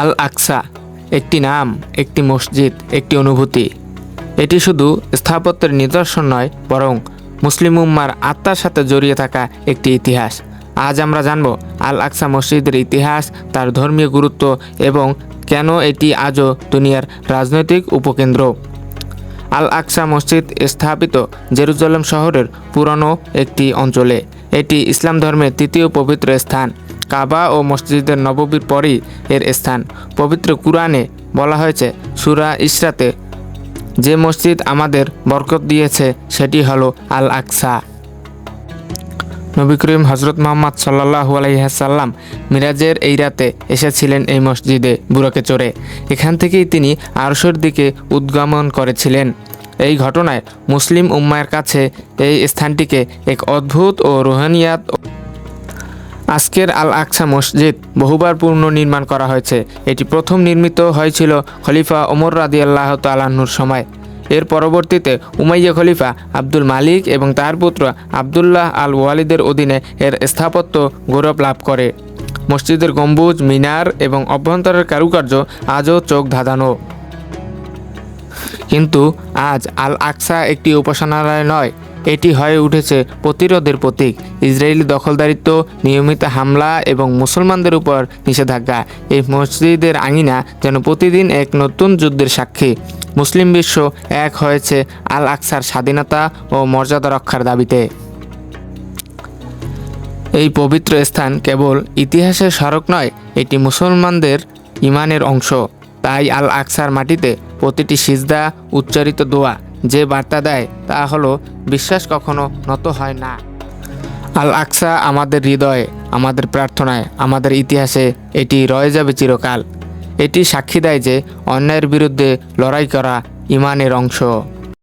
আল আকসা একটি নাম, একটি মসজিদ, একটি অনুভূতি। এটি শুধু স্থাপত্যের নিদর্শন নয়, বরং মুসলিম উম্মার আত্মার সাথে জড়িয়ে থাকা একটি ইতিহাস। আজ আমরা জানব আল আকসা মসজিদের ইতিহাস, তার ধর্মীয় গুরুত্ব এবং কেন এটি আজও দুনিয়ার রাজনৈতিক উপকেন্দ্র। আল আকসা মসজিদ স্থাপিত জেরুজালেম শহরের পুরনো একটি অঞ্চলে। এটি ইসলাম ধর্মের তৃতীয় পবিত্র স্থান। কাবা ও মসজিদের নববীর পরই এর স্থান। পবিত্র কুরআনে বলা হয়েছে, সুরা ইসরাতে, যে মসজিদ আমাদের বরকত দিয়েছে, সেটি হলো আল আকসা নবী করিম হজরত মোহাম্মদ সাল্লাহু আলাইসাল্লাম মিরাজের এই রাতে এসেছিলেন এই মসজিদে বুড়োকে চড়ে। এখান থেকেই তিনি আরশের দিকে উদ্গমন করেছিলেন। এই ঘটনায় মুসলিম উম্মায়ের কাছে এই স্থানটিকে এক অদ্ভুত ও রোহানিয়াত আজকের আল আকসা মসজিদ বহুবার পুনর্নির্মাণ করা হয়েছে। এটি প্রথম নির্মিত হয়েছিল খলিফা ওমর রাদি আল্লাহ তালাহুর সময়। এর পরবর্তীতে উমাইয়া খলিফা আব্দুল মালিক এবং তার পুত্র আবদুল্লাহ আল ওয়ালিদের অধীনে এর স্থাপত্য গৌরব লাভ করে। মসজিদের গম্বুজ, মিনার এবং অভ্যন্তরের কারুকার্য আজও চোখ ধাঁধানো। কিন্তু আজ আল আকসা একটি উপাসনালয় নয় এটি হয়ে উঠেছে প্রতিরোধের প্রতীক। ইসরায়েলি দখলদারিত্ব, নিয়মিত হামলা এবং মুসলমানদের উপর নিষেধাজ্ঞা। এই মসজিদের আঙিনা যেন প্রতিদিন এক নতুন যুদ্ধের সাক্ষী। মুসলিম বিশ্ব এক হয়েছে আল আকসার স্বাধীনতা ও মর্যাদা রক্ষার দাবিতে। এই পবিত্র স্থান কেবল ইতিহাসের স্মারক নয়, এটি মুসলমানদের ইমানের অংশ। তাই আল আকসার মাটিতে প্রতিটি সিজদা, উচ্চারিত দোয়া যে বার্তা দেয় তা হলো, বিশ্বাস কখনো নত হয় না। আল আকসা আমাদের হৃদয়ে, আমাদের প্রার্থনায়, আমাদের ইতিহাসে এটি রয়ে যাবে চিরকাল। এটি সাক্ষী দেয় যে অন্যায়ের বিরুদ্ধে লড়াই করা ইমানের অংশ।